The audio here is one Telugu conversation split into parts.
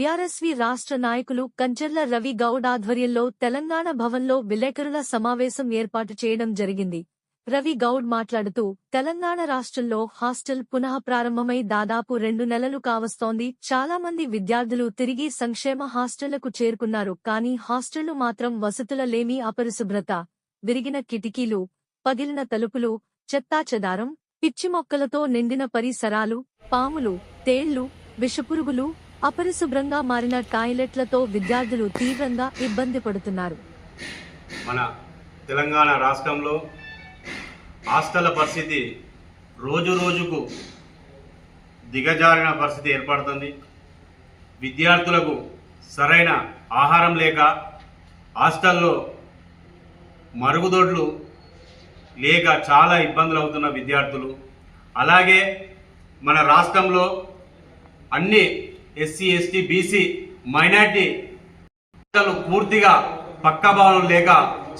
బీఆర్ఎస్వి రాష్ట్ర నాయకులు కంచర్ల రవి గౌడ్ ఆధ్వర్యంలో తెలంగాణ భవన్లో విలేకరుల సమావేశం ఏర్పాటు చేయడం జరిగింది. రవి గౌడ్ మాట్లాడుతూ తెలంగాణ రాష్ట్రంలో హాస్టల్ పునః ప్రారంభమై దాదాపు రెండు నెలలు కావస్తోంది. చాలా మంది విద్యార్థులు తిరిగి సంక్షేమ హాస్టళ్ళకు చేరుకున్నారు. కానీ హాస్టళ్ళు మాత్రం వసతుల లేమి అపరిశుభ్రత. విరిగిన కిటికీలు పగిలిన తలుపులు చెత్తాచెదారం పిచ్చి మొక్కలతో నిండిన పరిసరాలు పాములు తేళ్ళు విషపురుగులు అపరిశుభ్రంగా మారిన టాయిలెట్లతో విద్యార్థులు తీవ్రంగా ఇబ్బంది పడుతున్నారు. మన తెలంగాణ రాష్ట్రంలో హాస్టల్ పరిస్థితి రోజు రోజుకు దిగజారిన పరిస్థితి ఏర్పడుతుంది. విద్యార్థులకు సరైన ఆహారం లేక హాస్టల్లో మరుగుదొడ్లు లేక చాలా ఇబ్బందులు అవుతున్న విద్యార్థులు. అలాగే మన రాష్ట్రంలో అన్ని ఎస్సీ ఎస్టీ బీసీ మైనార్టీ పూర్తిగా పక్క భవనం లేక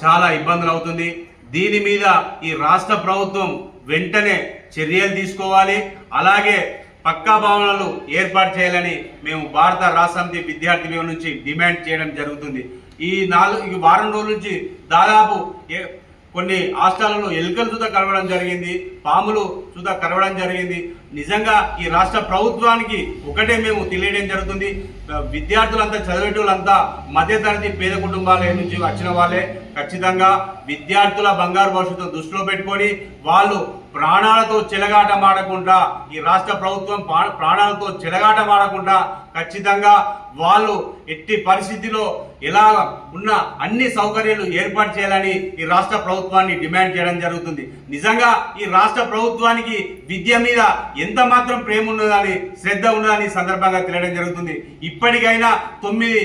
చాలా ఇబ్బందులు అవుతుంది. దీని మీద ఈ రాష్ట్ర ప్రభుత్వం వెంటనే చర్యలు తీసుకోవాలి. అలాగే పక్కా భవనాలు ఏర్పాటు చేయాలని మేము భారత రాష్ట్ర విద్యార్థి నుంచి డిమాండ్ చేయడం జరుగుతుంది. ఈ నాలుగు ఈ వారం రోజుల నుంచి దాదాపు కొన్ని హాస్టళ్ళలో ఎలుకలు చూత కలవడం జరిగింది పాములు సుధా కలవడం జరిగింది. నిజంగా ఈ రాష్ట్ర ప్రభుత్వానికి ఒకటే మేము తెలియడం జరుగుతుంది. విద్యార్థులంతా చదివేటోళ్ళంతా మధ్యతరగతి పేద కుటుంబాల నుంచి వచ్చిన వాళ్ళే. ఖచ్చితంగా విద్యార్థుల బంగారు భవిష్యత్తు దృష్టిలో పెట్టుకొని వాళ్ళు ప్రాణాలతో చెలగాటమాడకుండా ఈ రాష్ట్ర ప్రభుత్వం ప్రాణాలతో చెలగాటమాడకుండా ఖచ్చితంగా వాళ్ళు ఎట్టి పరిస్థితిలో ఎలా ఉన్న అన్ని సౌకర్యాలు ఏర్పాటు చేయాలని ఈ రాష్ట్ర ప్రభుత్వాన్ని డిమాండ్ చేయడం జరుగుతుంది. నిజంగా ఈ రాష్ట్ర ప్రభుత్వానికి విద్య మీద ఎంత మాత్రం ప్రేమ ఉన్నదని శ్రద్ధ ఉన్నదని సందర్భంగా తెలియడం జరుగుతుంది. ఇప్పటికైనా తొమ్మిది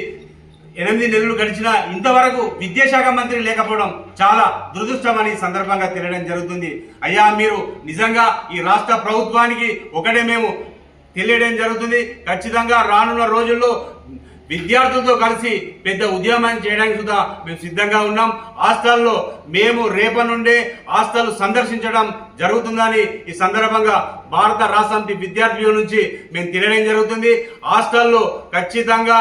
ఎనిమిది నెలలు గడిచినా ఇంతవరకు విద్యాశాఖ మంత్రి లేకపోవడం చాలా దురదృష్టమని సందర్భంగా తెలియడం జరుగుతుంది. అయ్యా మీరు నిజంగా ఈ రాష్ట్ర ప్రభుత్వానికి ఒకటే మేము తెలియడం జరుగుతుంది. ఖచ్చితంగా రానున్న రోజుల్లో విద్యార్థులతో కలిసి పెద్ద ఉద్యమం చేయడానికి సుధా మేము సిద్ధంగా ఉన్నాం. హాస్టల్లో మేము రేపటి నుండే హాస్టల్ సందర్శించడం జరుగుతుందని ఈ సందర్భంగా భారత రాష్ట్ర విద్యార్థుల విద్యార్థి నుంచి మేము తినడం జరుగుతుంది. హాస్టల్లో ఖచ్చితంగా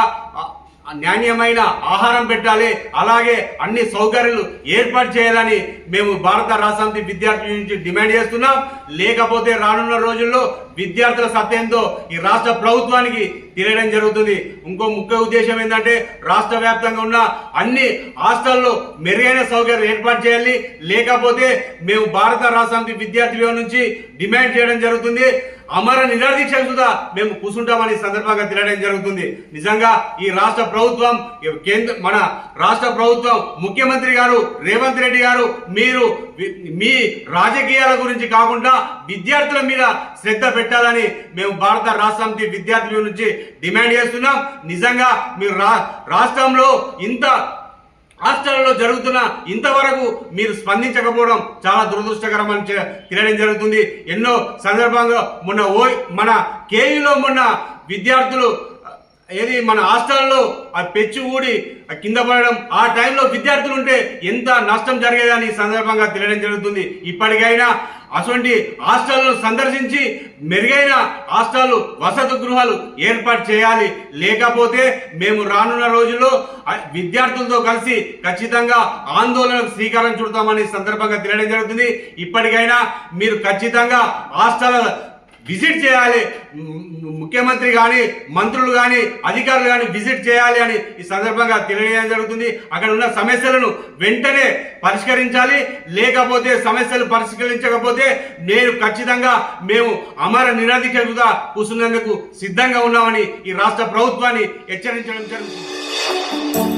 నాణ్యమైన ఆహారం పెట్టాలి. అలాగే అన్ని సౌకర్యాలు ఏర్పాటు చేయాలని మేము భారత రాష్ట్ర విద్యార్థుల విద్యార్థి నుంచి డిమాండ్ చేస్తున్నాం. లేకపోతే రానున్న రోజుల్లో విద్యార్థుల సత్యంతో ఈ రాష్ట్ర ప్రభుత్వానికి తిరగడం జరుగుతుంది. ఇంకో ముఖ్య ఉద్దేశం ఏంటంటే రాష్ట్ర వ్యాప్తంగా ఉన్న అన్ని హాస్టల్లో మెరుగైన సౌకర్యం ఏర్పాటు చేయాలి. లేకపోతే మేము భారత రాష్ట్రానికి విద్యార్థుల నుంచి డిమాండ్ చేయడం జరుగుతుంది. అమర నిరాదీక్ష సుధా మేము కూర్చుంటామని సందర్భంగా తిరగడం జరుగుతుంది. నిజంగా ఈ రాష్ట్ర ప్రభుత్వం కేంద్ర మన రాష్ట్ర ప్రభుత్వం ముఖ్యమంత్రి గారు రేవంత్ రెడ్డి గారు మీరు మీ రాజకీయాల గురించి కాకుండా విద్యార్థుల మీద శ్రద్ధ పెట్టాలని మేము భారత రాష్ట్రానికి విద్యార్థుల నుంచి డిమాండ్ చేస్తున్నాం. నిజంగా మీరు రా రాష్ట్రంలో ఇంత హాస్టల్లో జరుగుతున్న ఇంతవరకు మీరు స్పందించకపోవడం చాలా దురదృష్టకరం అని తెలియడం జరుగుతుంది. ఎన్నో సందర్భంగా మొన్న ఓ మన కేయూలో మొన్న విద్యార్థులు ఏది మన హాస్టల్లో ఆ పెచ్చు ఊడి కింద పడడం ఆ టైంలో విద్యార్థులు ఉంటే ఎంత నష్టం జరిగేదని సందర్భంగా తెలియడం జరుగుతుంది. ఇప్పటికైనా అటువంటి హాస్టల్ను సందర్శించి మెరుగైన హాస్టల్ వసతి గృహాలు ఏర్పాటు చేయాలి. లేకపోతే మేము రానున్న రోజుల్లో విద్యార్థులతో కలిసి ఖచ్చితంగా ఆందోళనకు శ్రీకారం చుడతామని సందర్భంగా తెలియడం జరుగుతుంది. ఇప్పటికైనా మీరు ఖచ్చితంగా హాస్టల్ విజిట్ చేయాలి. ముఖ్యమంత్రి కానీ మంత్రులు కానీ అధికారులు కానీ విజిట్ చేయాలి అని ఈ సందర్భంగా తెలియజేయడం జరుగుతుంది. అక్కడ ఉన్న సమస్యలను వెంటనే పరిష్కరించాలి. లేకపోతే సమస్యలు పరిష్కరించకపోతే నేను ఖచ్చితంగా మేము అమర నిరాధికారులుగా కూర్చున్నందుకు సిద్ధంగా ఉన్నామని ఈ రాష్ట్ర ప్రభుత్వాన్ని హెచ్చరించడం జరుగుతుంది.